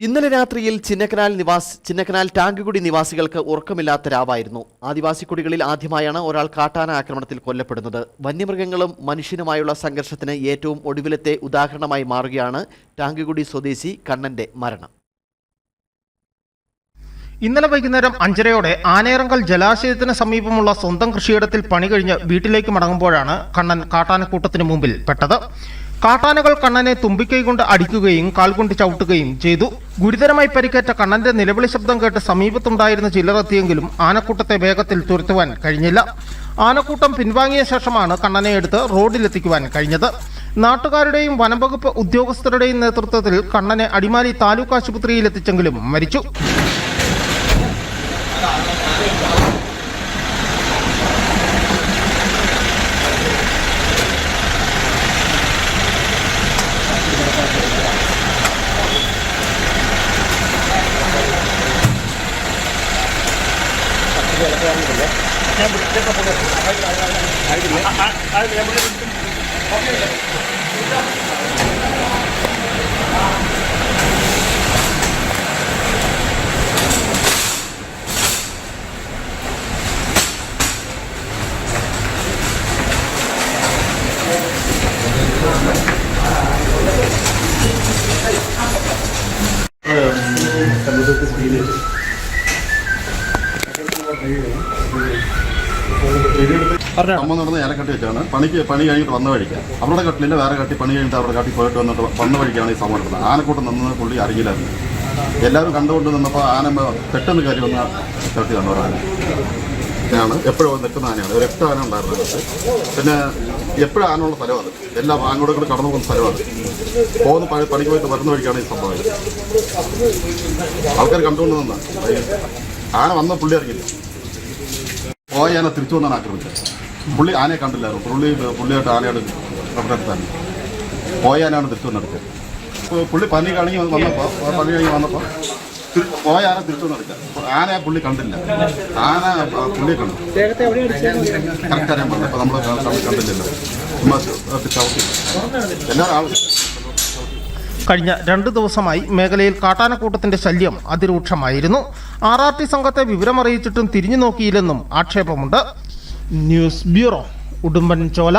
ഇന്നലെ രാത്രിയിൽ ചിന്നക്കനാൽ നിവാസ് ചിന്നക്കനാൽ ടാങ്കുകുടി നിവാസികൾക്ക് ഉറക്കമില്ലാത്ത രാവായിരുന്നു. ആദിവാസി കുടികളിൽ ആദ്യമായാണ് ഒരാൾ കാട്ടാന ആക്രമണത്തിൽ കൊല്ലപ്പെടുന്നത്. വന്യമൃഗങ്ങളും മനുഷ്യനുമായുള്ള സംഘർഷത്തിന് ഏറ്റവും ഒടുവിലത്തെ ഉദാഹരണമായി മാറുകയാണ് ടാങ്കുകുടി സ്വദേശി കണ്ണന്റെ മരണം. ഇന്നലെ വൈകുന്നേരം അഞ്ചരയോടെ ആനേറങ്കൽ ജലാശയത്തിന് സമീപമുള്ള സ്വന്തം കൃഷിയിടത്തിൽ പണി കഴിഞ്ഞ് വീട്ടിലേക്ക് മടങ്ങുമ്പോഴാണ് കണ്ണൻ കാട്ടാനക്കൂട്ടത്തിന് മുമ്പിൽ പെട്ടത്. കാട്ടാനകൾ കണ്ണനെ തുമ്പിക്കൈ കൊണ്ട് അടിക്കുകയും കാൽകൊണ്ട് ചവിട്ടുകയും ചെയ്തു. ഗുരുതരമായി പരിക്കേറ്റ കണ്ണന്റെ നിലവിളി ശബ്ദം കേട്ട് സമീപത്തുണ്ടായിരുന്ന ചിലരെത്തിയെങ്കിലും ആനക്കൂട്ടത്തെ വേഗത്തിൽ തുരത്തുവാൻ കഴിഞ്ഞില്ല. ആനക്കൂട്ടം പിൻവാങ്ങിയ ശേഷമാണ് കണ്ണനെ എടുത്ത് റോഡിലെത്തിക്കുവാൻ കഴിഞ്ഞത്. നാട്ടുകാരുടെയും വനംവകുപ്പ് ഉദ്യോഗസ്ഥരുടെയും നേതൃത്വത്തിൽ കണ്ണനെ അടിമാലി താലൂക്ക് ആശുപത്രിയിൽ എത്തിച്ചെങ്കിലും മരിച്ചു. ആയിട്ടില്ല. സംഭവം നടന്ന ഏലക്കട്ടി വെച്ചാണ്. പണിക്ക് പണി കഴിഞ്ഞിട്ട് വന്ന വഴിക്ക്. അവരുടെ കട്ടിലില്ല വേറെ കട്ടി പണി കഴിഞ്ഞിട്ട് അവരുടെ കട്ടി പോയിട്ട് വന്നിട്ട് വന്ന വഴിക്കാണ് ഈ സംഭവം നടന്നത്. ആനക്കൂട്ടം നിന്നത് പുള്ളി അറിയില്ലായിരുന്നു. എല്ലാവരും കണ്ടുകൊണ്ട് നിന്നപ്പോൾ ആന പെട്ടെന്ന് കയറി വന്ന കട്ടി കണ്ടു ആന ആണ് എപ്പോഴും നിൽക്കുന്ന ആനയാണ്. ഒരു എട്ട് ആന ഉണ്ടായിരുന്നു. പിന്നെ എപ്പോഴും ആനയുള്ള സ്ഥലമാണ് എല്ലാ അങ്ങോട്ടും കൂടെ കടന്നു പോകുന്ന സ്ഥലമാണ് പോകുന്ന പണി പണിക്ക് പോയിട്ട് വരുന്ന വഴിക്കാണ് ഈ സംഭവം ആൾക്കാർ കണ്ടുകൊണ്ട് നിന്ന ആന വന്ന പുള്ളി അറിയില്ല. പോയ ആന തിരിച്ചു വന്നാണ് ആക്രമിച്ചത്. പുള്ളി ആനയെ കണ്ടില്ലായിരുന്നു. പുള്ളി പുള്ളിയായിട്ട് ആനയോട് റബ്ബറെടുത്താണ് പോയ ആനയാണ് തിരിച്ചു വന്നെടുത്തത് അപ്പോൾ പുള്ളി പനി കഴിഞ്ഞ് വന്നപ്പോൾ പനി കഴിഞ്ഞ് വന്നപ്പോൾ ആന തിരിച്ചു വന്നെടുക്കുക ആനയെ പുള്ളി കണ്ടില്ല. ആന പുള്ളിയെ കണ്ടു. കറക്റ്റ് അറിയാൻ പറഞ്ഞു അപ്പോൾ നമ്മൾ കണ്ടില്ലല്ലോ. എല്ലാവരും ആവശ്യം കഴിഞ്ഞ രണ്ട് ദിവസമായി മേഖലയിൽ കാട്ടാനക്കൂട്ടത്തിന്റെ ശല്യം അതിരൂക്ഷമായിരുന്നു. ആർ ആർ ടി സംഘത്തെ വിവരമറിയിച്ചിട്ടും തിരിഞ്ഞു നോക്കിയില്ലെന്നും ആക്ഷേപമുണ്ട്. ന്യൂസ് ബ്യൂറോ ഉടുമ്പൻ ചോല